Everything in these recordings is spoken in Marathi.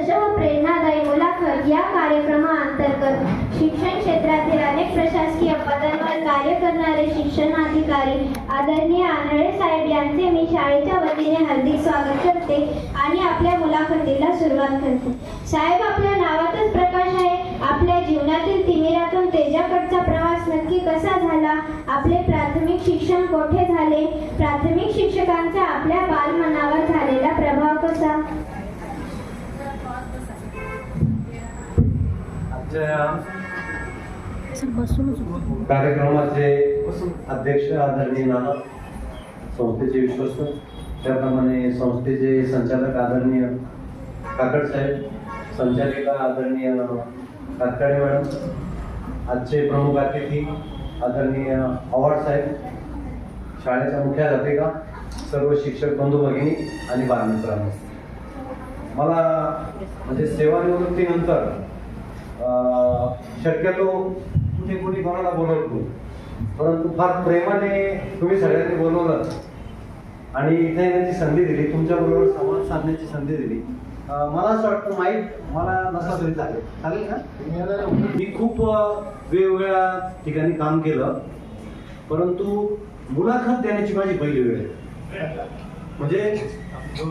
प्रेरणादायी मुलाखत या कार्यक्रमाअंतर्गत शिक्षण क्षेत्रातील अनेक प्रशासकीय पदांवर कार्य करणारे शिक्षणाधिकारी आदरणीय आंधळे साहेब यांचे मी शाळेच्या वतीने हार्दिक स्वागत करते आणि आपल्या मुलाखतीला सुरुवात करते. साहेब आपल्या नावातच प्रकाश आहे. आपल्या जीवनातील तिमिरातून तेजाकडचा प्रवास नक्की कसा झाला? आपले प्राथमिक शिक्षण कोठे झाले? प्राथमिक शिक्षकांचा आपल्या बालमना आजच्या कार्यक्रमाचे अध्यक्ष आदरणीय नाना संस्थेचे विश्वस्त त्याप्रमाणे संस्थेचे संचालक आदरणीय काकड साहेब संचालिका आदरणीय कातकाळे मॅडम आजचे प्रमुख अतिथी आदरणीय आव्हाड साहेब शाळेच्या मुख्याध्यापिका सर्व शिक्षक बंधू भगिनी आणि बालमित्रांनो. मला म्हणजे सेवानिवृत्तीनंतर शक्यतो कुठे कोणी कोणाला बोलवतो. परंतु फार प्रेमाने तुम्ही सगळ्यांनी बोलवलं. आणि इथे येण्याची संधी दिली तुमच्याबरोबर संवाद साधण्याची संधी दिली. मला असं वाटतं माहीत मला नसला तरी चालेल. चालेल का? मी खूप वेगवेगळ्या ठिकाणी काम केलं. परंतु मुलाखत देण्याची माझी पहिली वेळ म्हणजे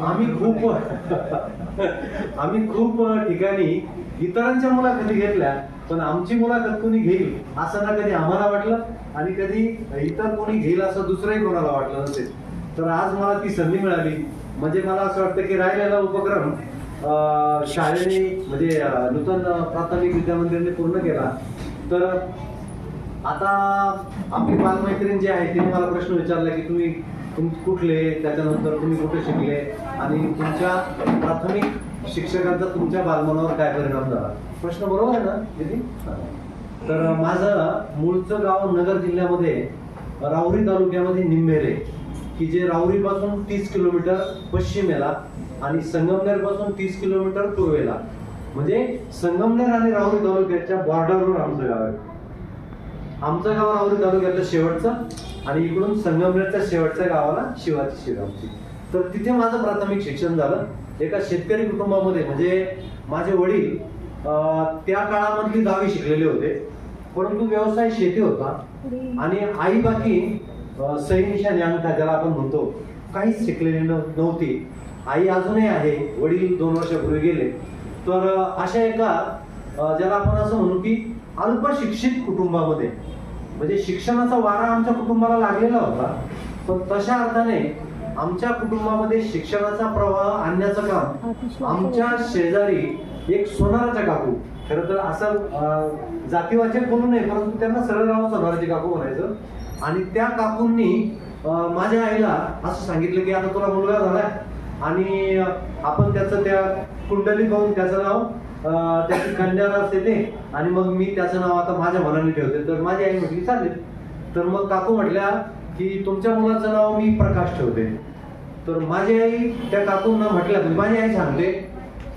आम्ही खूप आम्ही खूप ठिकाणी इतरांच्या मुलाखती घेतल्या पण आमची मुलाखत कोणी घेईल? असं ना कधी आम्हाला वाटलं? आणि कधी इतर कोणी घेईल असं दुसरंही कोणाला वाटलं नसेल. तर आज मला ती संधी मिळाली. म्हणजे मला असं वाटतं की राहिलेला उपक्रम शाळेने म्हणजे नूतन प्राथमिक विद्यामंदिरने पूर्ण केला. तर आता आपली बालमैत्रीण जी आहे तिने मला प्रश्न विचारला की तुम्ही तुम कुठले? त्याच्यानंतर तुम्ही कुठे शिकले? आणि तुमच्या प्राथमिक शिक्षकांचा तुमच्या बालमनावर काय परिणाम झाला? प्रश्न बरोबर आहे ना दीदी? तर माझं मूळचं गाव नगर जिल्ह्यामध्ये राहुरी तालुक्यामध्ये निंबेरे की जे राऊरीपासून तीस किलोमीटर पश्चिमेला आणि संगमनेरपासून तीस किलोमीटर पूर्वेला. म्हणजे संगमनेर आणि राहुरी तालुक्याच्या बॉर्डरवर आमचं गाव आहे. आमचं गाव राहुरी तालुक्यातलं शेवटचं आणि इकडून संगमनेरच्या शेवटच्या गावाला शिवाची शिर आमची तर तिथे माझं प्राथमिक शिक्षण झालं. एका शेतकरी कुटुंबामध्ये म्हणजे माझे वडील त्या काळामधली गावी शिकलेले होते. परंतु व्यवसाय शेती होता. आणि आई बाकी सैनिशा सैनिशाने ज्याला आपण म्हणतो काहीच शिकलेली नव्हती. आई अजूनही आहे. वडील दोन वर्षापूर्वी गेले. तर अशा एका ज्याला आपण असं म्हणू की अल्पशिक्षित कुटुंबामध्ये म्हणजे शिक्षणाचा वारा आमच्या कुटुंबाला लागलेला होता. पण तशा अर्थाने आमच्या कुटुंबामध्ये शिक्षणाचा प्रवाह आणण्याचं काम आमच्या शेजारी एक सोनाराच्या काकू. खरं तर असं जातीवाचे जातीवाचक बोलू नये परंतु त्यांना सरळ नाव काकू म्हणायचं. आणि त्या काकूंनी माझ्या आईला असं सांगितलं की आता तुला मुलगा झालाय आणि आपण त्याचं त्या कुंडली पाहून त्याचं नाव त्याची कन्या असते ते आणि मग मी त्याचं नाव आता माझ्या मनाने ठेवते. तर माझी आई म्हटली चालेल. तर मग काकू म्हटल्या की तुमच्या मुलाचं नाव मी प्रकाश ठेवते. तर माझी आई त्या काकूंना म्हटल्या म्हणजे माझी आई सांगते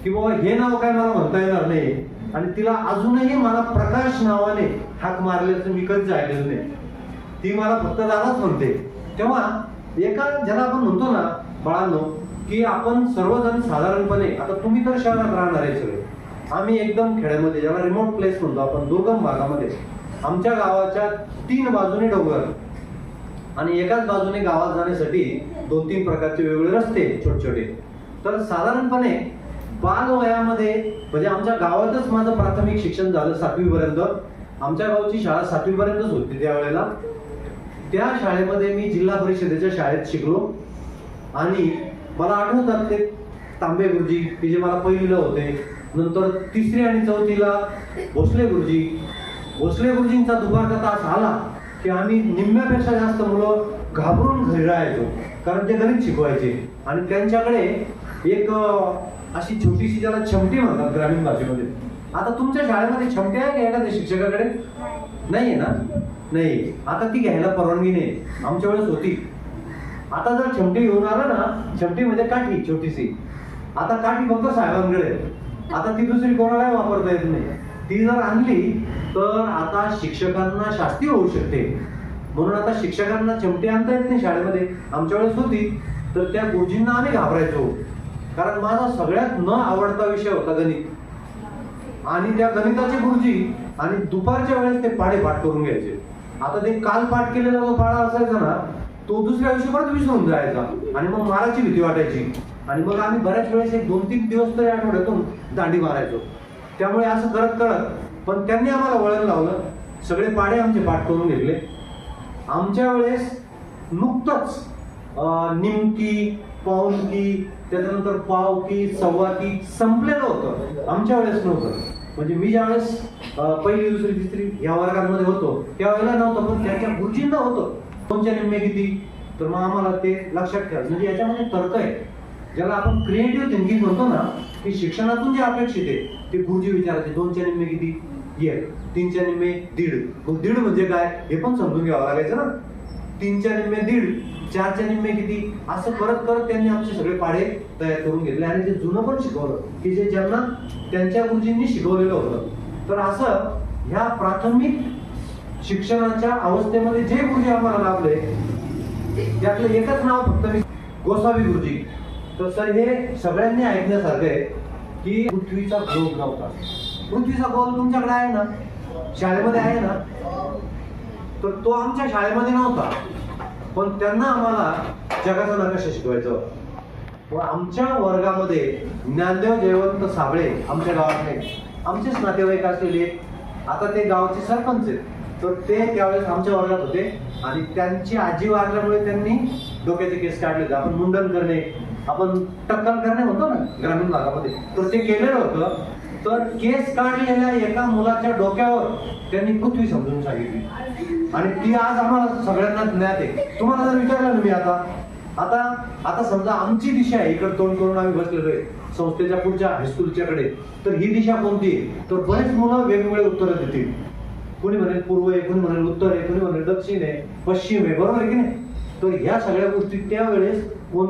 की बाबा हे नाव काय मला म्हणता येणार नाही. आणि तिला अजूनही मला प्रकाश नावाने हाक मारल्याचं मी कधीच जायलेलं नाही. ती मला फक्त दादाच म्हणते. तेव्हा एका ज्याला आपण म्हणतो ना बाळांनो की आपण सर्वजण साधारणपणे आता तुम्ही तर शहरात राहणार आहे सगळे. आम्ही एकदम खेड्यामध्ये ज्याला रिमोट प्लेस म्हणतो आपण दुर्गम भागामध्ये. आमच्या गावाच्या तीन बाजूने डोंगर. आणि एकाच बाजूने गावात जाण्यासाठी दोन तीन प्रकारचे वेगवेगळे रस्ते छोटे छोटे तर साधारणपणे बाल वयामध्ये म्हणजे आमच्या गावातच माझं प्राथमिक शिक्षण झालं सातवीपर्यंत. आमच्या गावची शाळा सातवीपर्यंतच होती त्यावेळेला त्या शाळेमध्ये मी जिल्हा परिषदेच्या शाळेत शिकलो. आणि मला आठवतात ते तांबे गुरुजी की जे मला पहिलीला होते. नंतर तिसरी आणि चौथीला भोसले गुरुजी. भोसले गुरुजींचा दुपारचा तास आला. की आम्ही निम्म्यापेक्षा जास्त मुलं घाबरून घरी राहायचो. कारण ते गणित शिकवायचे. आणि त्यांच्याकडे एक अशी छोटीशी ज्याला छमटी म्हणतात ग्रामीण भाषेमध्ये. आता तुमच्या शाळेमध्ये छमटी आहे का एखाद्या शिक्षकाकडे? नाहीये ना? नाही. आता ती घ्यायला परवानगी नाही. आमच्या वेळेस होती. आता जर छमटी घेऊन आला ना छमटी म्हणजे काठी छोटीशी. आता काठी फक्त साहेबांकडे. आता ती दुसरी कोणालाही वापरता येत नाही. ती जर आणली तर आता शिक्षकांना शास्ती होऊ शकते. म्हणून आता शिक्षकांना चिमटे आणता येत नाही शाळेमध्ये. आमच्या वेळेस होती तर त्या गुरुजींना आम्ही घाबरायचो. कारण माझा सगळ्यात न आवडता विषय होता गणित. आणि त्या गणिताचे गुरुजी आणि दुपारच्या वेळेस ते पाढे पाठ करून घ्यायचे. आता ते काल पाठ केलेला जो पाढा असायचा ना तो दुसऱ्या दिवशी परत विसरून जायचा. आणि मग मारायची भीती वाटायची. आणि मग आम्ही बऱ्याच वेळेस एक दोन तीन दिवस तरी आठवड्यातून दांडी मारायचो. त्यामुळे असं करत करत पण त्यांनी आम्हाला वळण लावलं. सगळे पाडे आमचे पाठ करून घेतले. आमच्या वेळेस नुकतंच निमकी पाऊनकी त्याच्यानंतर पावकी सव्वाकी संपलेलं होतं. आमच्या वेळेस नव्हतं. म्हणजे मी ज्यावेळेस पहिली दुसरी तिसरी या वर्गांमध्ये होतो त्यावेळेला नव्हतं पण त्याच्या गुरुजींना होतं. तुमच्या निम्मे किती? तर मग आम्हाला ते लक्षात ठेवा म्हणजे याच्यामध्ये तर्क आहे. ज्याला आपण क्रिएटिव्ह थिंकिंग म्हणतो ना की शिक्षणातून जे अपेक्षित आहे ते गुरुजी विचारायचे दोनच्या निम्मे किती? एक तीनच्या निम्मे दीड. मग दीड म्हणजे काय? हे पण समजून घ्यावं लागायचं ना. तीनच्या निम्मे दीड चारच्या निम्मे किती? असं करत करत त्यांनी आमचे सगळे पाढे तयार करून घेतले आणि ते जुनं पण शिकवलं की जे ज्यांना त्यांच्या गुरुजींनी शिकवलेलं होतं. तर असं ह्या प्राथमिक शिक्षणाच्या अवस्थेमध्ये जे गुरुजी आम्हाला लाभले त्यातलं एकच नाव फक्त मी गोसावी गुरुजी. तर सर हे सगळ्यांनी ऐकण्यासारखं आहे की पृथ्वीचा गोल नव्हता. पृथ्वीचा गोल तुमच्याकडे आहे ना? शाळेमध्ये आहे ना? तर तो आमच्या शाळेमध्ये नव्हता. पण त्यांना आम्हाला जगाचा नकाशा शिकवायचा व आमच्या वर्गामध्ये ज्ञानदेव जयवंत साबळे आमच्या गावातले आमचेच नातेवाईक असलेले. आता ते गावचे सरपंच आहेत. तर ते त्यावेळेस आमच्या वर्गात होते आणि त्यांची आजी वारल्यामुळे त्यांनी डोक्याचे केस काढले आपण मुंडन करणे आपण टक्कल करणे होतो ना ग्रामीण भागामध्ये. तर ते केलेलं होतं. तर केस काढलेल्या एका मुलाच्या डोक्यावर त्यांनी पृथ्वी समजून सांगितली. आणि ती आज आम्हाला सगळ्यांना ज्ञात आहे. तुम्हाला जर विचारलं ना मी आता आता आता समजा आमची दिशा आहे इकडे तोंड करून आम्ही बसलेलो आहे संस्थेच्या पुढच्या हायस्कूलच्या कडे तर ही दिशा कोणती आहे? तर बरेच मुलं वेगवेगळे उत्तरं देतील. कोणी म्हणेल पूर्व आहे कोणी म्हणेल उत्तर आहे कोणी म्हणेल दक्षिण आहे पश्चिम आहे बरोबर आहे की नाही? तर ह्या सगळ्या गोष्टी त्यावेळेस कोण